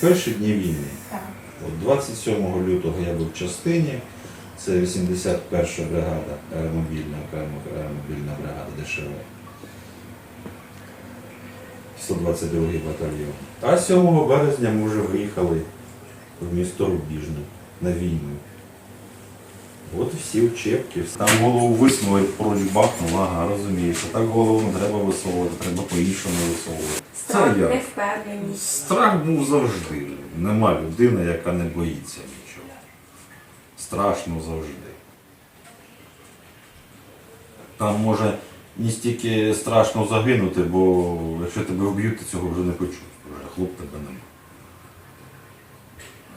Перші дні війни. От 27 лютого я був в частині, це 81 бригада, аеромобільна, аеромобільна бригада ДШВ. 122-й батальйон. А 7 березня ми вже виїхали в місто Рубіжне на війну. От всі учебки. Там голову висунули, поруч бахнула, ага, розумієш. Так голову не треба висовувати, треба по-іншому висовувати. Страх, Це я. невпевненість. Страх був завжди. Нема людини, яка не боїться нічого. Страшно завжди. Там може не стільки страшно загинути, бо якщо тебе вб'ють, ти цього вже не почуєш. Вже хлоп тебе нема.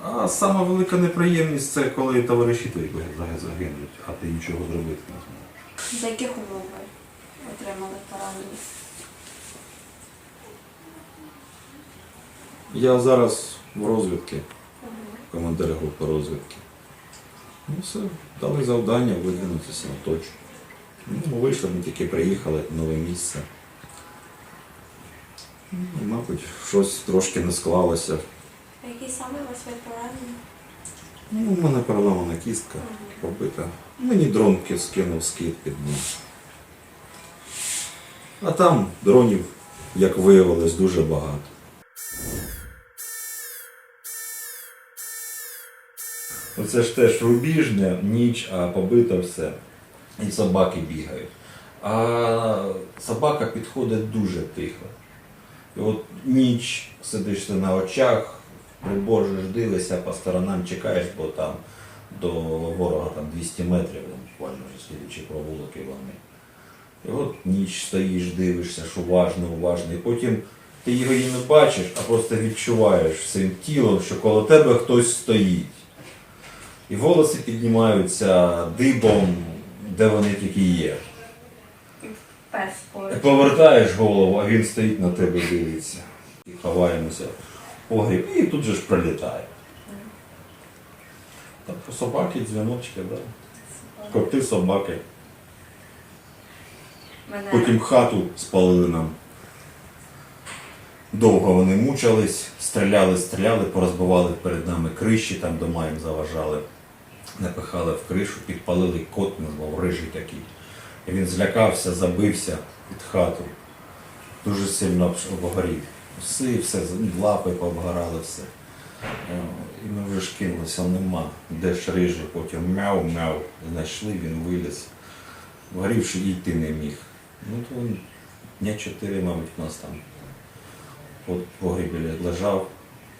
А сама велика неприємність це коли товариші твої загинуть, а ти нічого зробити не зможеш. За яких умов ви отримали поранення? Я зараз в розвідці, командир групи розвідки. Ну все, дали завдання видвинутися на точку. Ну, вийшли, ми тільки приїхали в нове місце. Ну, мабуть, щось трошки не склалося. А які саме у вас є поранення? Ну, у мене переламана кістка побита. Мені дрон скинув скид під ніс. А там дронів, як виявилось, дуже багато. Оце ж теж рубіжне, ніч, а побито все. І собаки бігають. А собака підходить дуже тихо. І от ніч сидиш ти на очах, приборжиш, дивишся по сторонам, чекаєш, бо там до ворога там 200 метрів, буквально вже слідчі провулки вони. І от ніч стоїш, дивишся, що уважно, уважно. І потім ти його і не бачиш, а просто відчуваєш всім тілом, що коло тебе хтось стоїть. І волоси піднімаються дибом, де вони тільки є. Пес поруч. Повертаєш голову, а він стоїть на тебе дивиться. І ховаємося в погріб, і тут же ж прилітає. Так, собаки, дзвіночки, да. коти, собаки. Мене Потім хату спалили нам. Довго вони мучились, стріляли, стріляли, порозбивали перед нами криші, там дома їм заважали, напихали в кришу, підпалили кот, назвав рижий такий. І він злякався, забився під хату. Дуже сильно обгорів. Все, все, лапи пообгорали все. Е, І ми вже ж кинулися, нема. Де ж рижий, потім мяу-мяу. Знайшли, він виліз. Вгорівши і йти не міг. Ну то дня чотири, мабуть, у нас там погрібі лежав,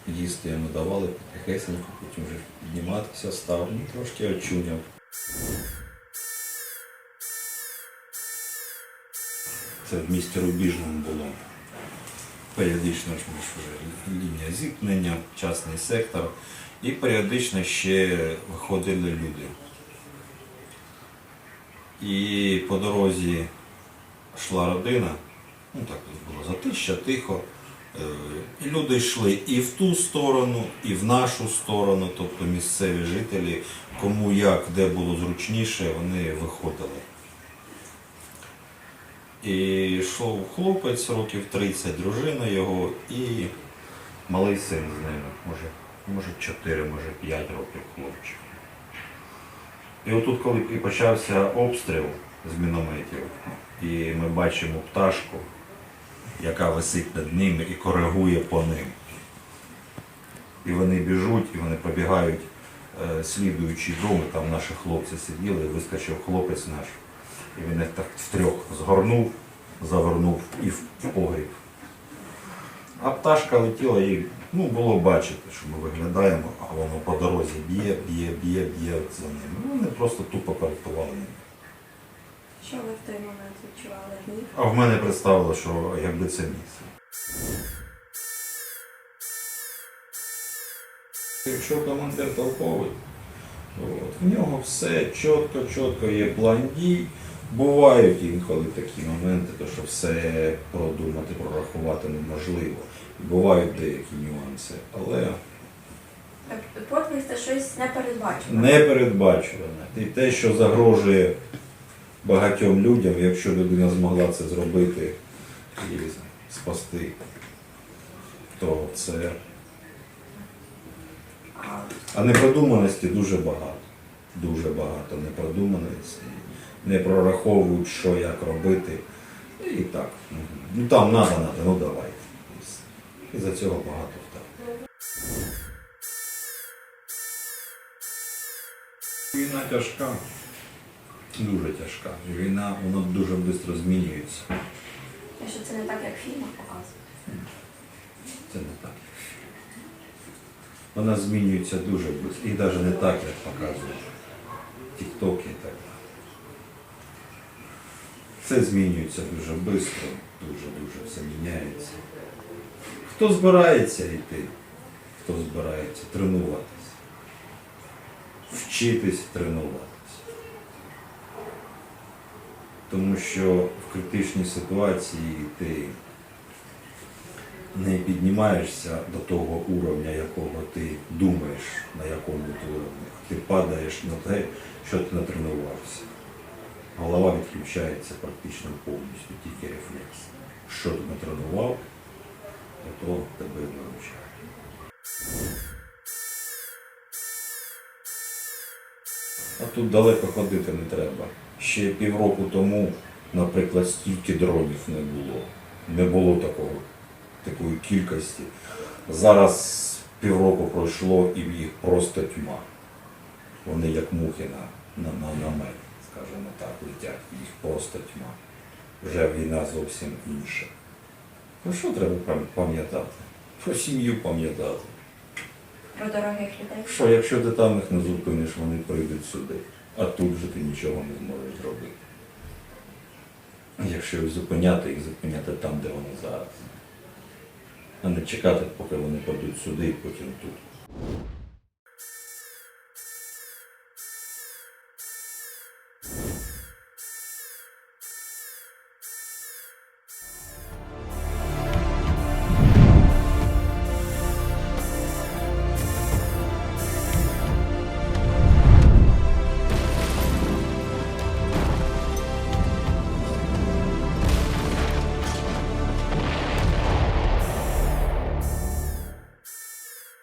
їсти йому давали потихесенько, потім вже підніматися став, ну трошки очуняв. Це в місті Рубіжному було. Періодично ж вже лінія зіткнення, частний сектор. І періодично ще виходили люди. І по дорозі йшла родина, ну так тут було затища, тихо. Е, І люди йшли і в ту сторону, і в нашу сторону, тобто місцеві жителі, кому як, де було зручніше, вони виходили. І йшов хлопець років 30, дружина його і малий син з ними, може, може 4, може 5 років хлопчик. І отут, коли і почався обстріл з мінометів, і ми бачимо пташку, яка висить над ними і коригує по ним. І вони біжуть, і вони побігають е, слідуючі доми, там наші хлопці сиділи, і вискочив хлопець наш. І він їх так втрьох згорнув, завернув і в погріб. А пташка летіла і ну, було бачити, що ми виглядаємо, а воно по дорозі б'є, б'є, б'є, б'є за ними. Ну, Вони просто тупо картували. Що ви в той момент відчували? Гнів? А в мене представило, що якби це місце. Якщо командир толковий, от, в нього все чітко, чітко є план дій. Бувають інколи такі моменти, то що все продумати, прорахувати неможливо. Бувають деякі нюанси, але Так, Подвиг це щось непередбачене. непередбачуване. І те, що загрожує багатьом людям, якщо людина змогла це зробити і спасти, то це А непродуманості дуже багато. Дуже багато непродуманості. Не прораховують, що як робити. І так. ну, там надо, надо, ну давай. І за цього багато втрат. Війна тяжка. Дуже тяжка. Війна вона дуже швидко змінюється. те, що це не так, як в фільмах показують. Це не так. Вона змінюється дуже швидко. І навіть не так, як показують тіктоки і так далі. Все змінюється дуже швидко, дуже-дуже все міняється. Хто збирається йти, хто збирається тренуватися, вчитись тренуватися. Тому що в критичній ситуації ти не піднімаєшся до того уровня, якого ти думаєш, на якому ти уровні. Ти падаєш на те, що ти натренувався. Голова відключається практично повністю, тільки рефлекс. Що ти натренував, то тебе виручає. А тут далеко ходити не треба. Ще півроку тому, наприклад, стільки дронів не було. Не було такого, такої кількості. Зараз півроку пройшло і їх просто тьма. Вони як мухи на, на, на намет, скажімо так, летять. Їх просто тьма. Вже війна зовсім інша. Про що треба пам'ятати? Про сім'ю пам'ятати. Про дорогих людей. Що якщо ти там їх не зупиниш, вони прийдуть сюди, а тут же ти нічого не зможеш зробити. Якщо їх зупиняти, їх зупиняти там, де вони зараз. А не чекати, поки вони падуть сюди і потім тут.